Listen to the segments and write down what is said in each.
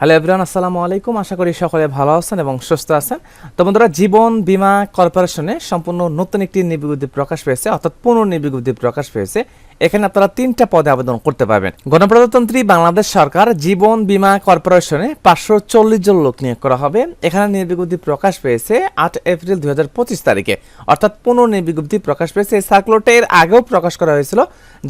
Hello everyone, আসসালামু আলাইকুম। আশা করি সকলে ভালো আছেন এবং সুস্থ আছেন। তো বন্ধুরা, জীবন বীমা কর্পোরেশনে সম্পূর্ণ নতুন একটি নিবিজ্ঞপ্তি প্রকাশ পেয়েছে, অর্থাৎ পুনর্নিবিজ্ঞপ্তি প্রকাশ পেয়েছে। এখানে আপনারা তিনটা পদে আবেদন করতে পারবেন। গণপ্রজাতন্ত্রী বাংলাদেশ সরকার জীবন বীমা কর্পোরেশনে পাঁচশো চল্লিশ জন লোক নিয়োগ করা হবে। এখানে নির্বিজ্ঞপ্তি প্রকাশ পেয়েছে আট এপ্রিল দুই হাজার পঁচিশ তারিখে। অর্থাৎ পুনর্নিবিজ্ঞপ্তি প্রকাশ পেয়েছে। এই সার্কুলারটা এর আগেও প্রকাশ করা হয়েছিল।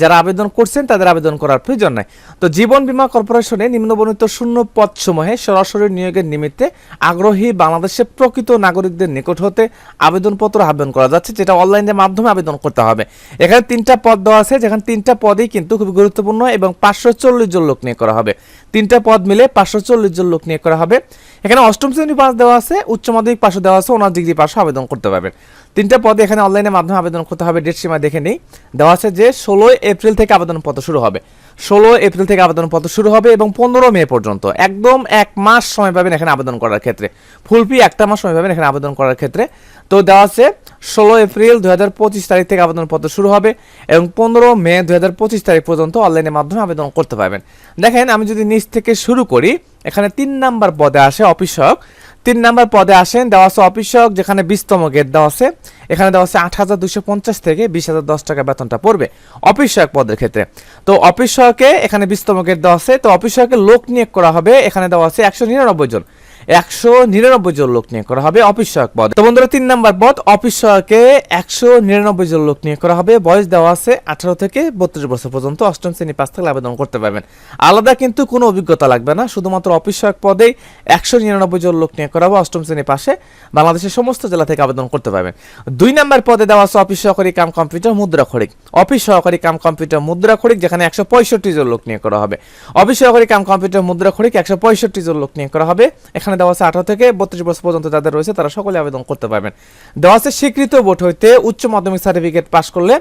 যারা আবেদন করছেন তাদের আবেদন করার প্রয়োজন নাই। তো জীবন বীমা কর্পোরেশনে নিম্নবর্ণিত শূন্য পদ সমূহে সরাসরি নিয়োগের নিমিত্তে আগ্রহী বাংলাদেশের প্রকৃত নাগরিকদের নিকট হতে আবেদনপত্র আবেদন করা যাচ্ছে, যেটা অনলাইনের মাধ্যমে আবেদন করতে হবে। এখানে তিনটা পদ দেওয়া আছে, যেখানে তিনটা পদেই কিন্তু খুবই গুরুত্বপূর্ণ এবং পাঁচশো চল্লিশ জন লোক নিয়ে করা হবে। তিনটা পদ মিলে পাঁচশো চল্লিশ জন লোক নিয়ে করা হবে। এখানে অষ্টম শ্রেণি পাস দেওয়া আছে, উচ্চ মাধ্যমিক পাশে দেওয়া আছে ওনার ডিগ্রি পাশে আবেদন করতে পারবেন। তিনটা পদে এখানে অনলাইনের মাধ্যমে আবেদন করতে হবে, ডেট সীমা দেখে নেই। দেওয়া আছে যে ষোলোই এপ্রিল থেকে আবেদনপত্র শুরু হবে। ষোলো এপ্রিল থেকে আবেদনপত্র শুরু হবে এবং পনেরো মে পর্যন্ত, একদম এক মাস সময় পাবেন এখানে আবেদন করার ক্ষেত্রে। ফুল ফি একটা মাস সময় পাবেন এখানে আবেদন করার ক্ষেত্রে। তো দেওয়া আছে ষোলো এপ্রিল দু হাজার পঁচিশ তারিখ থেকে আবেদনপত্র শুরু হবে এবং পনেরো মে দু হাজার পঁচিশ তারিখ পর্যন্ত অনলাইনের মাধ্যমে আবেদন করতে পারবেন। দেখেন, আমি যদি নিচ থেকে শুরু করি, এখানে তিন নাম্বার পদে আসে অফিস সহায়ক তিন নাম্বার পদে আসেন, দেওয়া আছে অফিস সহায়ক যেখানে বিশতম গেট দেওয়া আছে। এখানে দেওয়া আছে আট হাজার দুশো পঞ্চাশ থেকে বিশ হাজার দশ টাকা বেতনটা পড়বে অফিস সহায়ক পদের ক্ষেত্রে। তো অফিস সহায়কে এখানে বিশতম গেট দেওয়া আছে। তো অফিস সহায়কে লোক নিয়োগ করা হবে। এখানে দেওয়া আছে একশো নিরানব্বই জন। একশো নিরানব্বই জন লোক নিয়োগ করা হবে অফিস সহায়ক পদ। তো বন্ধুরা, তিন নাম্বার পদ অফিস সহায়কে একশো নিরানব্বই জন লোক নিয়োগ করা হবে। বয়স দেওয়া আছে আঠারো থেকে বত্রিশ বছর পর্যন্ত। অষ্টম শ্রেণি পাস থাকলে আবেদন করতে পারবেন। আলাদা কিন্তু কোনো অভিজ্ঞতা লাগবে না। শুধুমাত্র অফিস সহায়ক পদেই একশো নিরানব্বই জন লোক নিয়োগ করা হবে। অষ্টম শ্রেণি পাশে বাংলাদেশের সমস্ত জেলা থেকে আবেদন করতে পারবেন। দুই নম্বর পদে দেওয়া আছে অফিস সহকারী কাম কম্পিউটার মুদ্রা খড়িক। অফিস সহকারী কাম কম্পিউটার মুদ্রা খড়িক, যেখানে একশো পঁয়ষট্টি জন লোক নিয়োগ করা হবে। অফিস সহকারী কাম কম্পিউটার মুদ্রা খড়িক, একশো পঁয়ষট্টি জন লোক নিয়োগ করা হবে। এখানে দেওয়া আছে আঠারো থেকে বত্রিশ বছর পর্যন্ত যাদের রয়েছে, তারা সকলে আবেদন করতে পারবেন। দেওয়া আছে স্বীকৃত বোর্ড হইতে উচ্চ মাধ্যমিক সার্টিফিকেট পাশ করলে,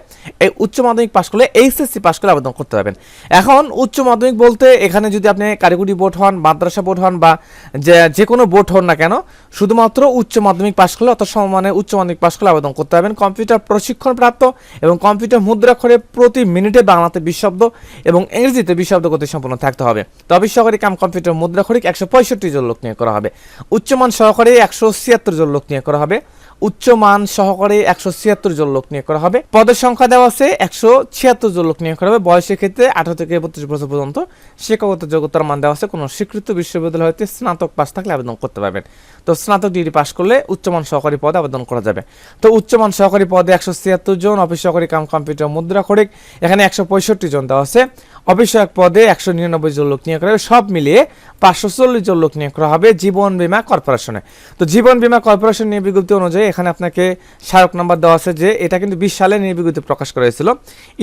এই উচ্চ মাধ্যমিক পাশ করলে এইচএসসি পাশ করে আবেদন করতে পারবেন। এখন উচ্চ মাধ্যমিক বলতে এখানে যদি আপনি কারিগরি বোর্ড হন, মাদ্রাসা বোর্ড হন বা যে যে কোনো বোর্ড হন না কেন, শুধুমাত্র উচ্চ মাধ্যমিক পাশ করলে অত সমমানে উচ্চ মাধ্যমিক পাস করলে আবেদন করতে পারবেন। কম্পিউটার প্রশিক্ষণ প্রাপ্ত এবং কম্পিউটার মুদ্রাক্ষরে প্রতি মিনিটে বাংলাতে বিশ শব্দ এবং ইংরেজিতে বিশ শব্দ গতি সম্পন্ন থাকতে হবে। তবে সহকারী কাম কম্পিউটার মুদ্রাক্ষরিক একশো পঁয়ষট্টি জন লোক নিয়ে করা হবে। উচ্চমান সহকারে একশো ছিয়াত্তর জন লোক নিয়োগ করা হবে। উচ্চমান সহকারে একশো ছিয়াত্তর জন লোক নিয়োগ করা হবে। পদের সংখ্যা দেওয়া আছে একশো ছিয়াত্তর জন লোক নিয়োগ করা হবে। বয়সের ক্ষেত্রে আঠারো থেকে বত্রিশ বছর পর্যন্ত শিক্ষাগত যোগ্যতার মান দেওয়া আছে। কোনো স্বীকৃত বিশ্ববিদ্যালয় হতে স্নাতক পাস থাকলে আবেদন করতে পারবেন। তো স্নাতক ডিগ্রি পাশ করলে উচ্চমান সহকারী পদে আবেদন করা যাবে। তো উচ্চমান সহকারী পদে একশো ছিয়াত্তর জন, অফিস সহকারী কাম, কম্পিউটার, মুদ্রা, খড়িক, এখানে একশো পঁয়ষট্টি জন দেওয়া আছে। অফিস সহায়ক পদে একশো নিরানব্বই জন লোক নিয়োগ করা হবে। সব মিলিয়ে পাঁচশো চল্লিশ জন লোক নিয়োগ করা হবে জীবন বীমা কর্পোরেশনে। তো জীবন বীমা কর্পোরেশন নিয়ে বিজ্ঞপ্তি অনুযায়ী এখানে আপনাকে স্মারক নাম্বার দেওয়া আছে যে এটা কিন্তু বিশ সালে নির্বিঘ্নিত প্রকাশ করা হয়েছিল।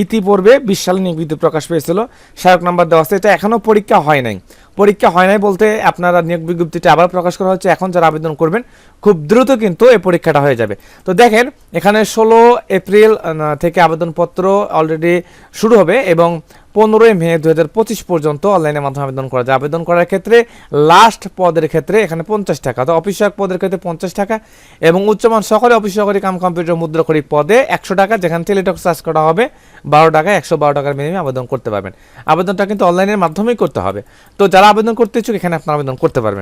ইতিপূর্বে বিশ সালে নির্বিঘ্নিত প্রকাশ পেয়েছিল। স্মারক নাম্বার দেওয়া আছে। এটা এখনও পরীক্ষা হয় নাই। পরীক্ষা হয় নাই বলতে আপনারা নিয়োগ বিজ্ঞপ্তিটা আবার প্রকাশ করা হচ্ছে। এখন যারা আবেদন করবেন, খুব দ্রুত কিন্তু এই পরীক্ষাটা হয়ে যাবে। তো দেখেন, এখানে ষোলো এপ্রিল থেকে আবেদনপত্র অলরেডি শুরু হবে এবং পনেরোই মে দু হাজার পঁচিশ পর্যন্ত অনলাইনের মাধ্যমে আবেদন করা যায়। আবেদন করার ক্ষেত্রে লাস্ট পদের ক্ষেত্রে এখানে পঞ্চাশ টাকা। তো অফিস পদের ক্ষেত্রে পঞ্চাশ টাকা এবং উচ্চমান সকলে অফিস সহকারী কাম কম্পিউটার মুদ্রাকরী পদে একশো টাকা, যেখানে টেলিটক চার্জ করা হবে, বারো টাকা একশো বারো টাকার মিনিমাম আবেদন করতে পারবেন। আবেদনটা কিন্তু অনলাইনের মাধ্যমেই করতে হবে। তো আবেদন করতে ইচ্ছুক এখানে আপনারা আবেদন করতে পারবেন।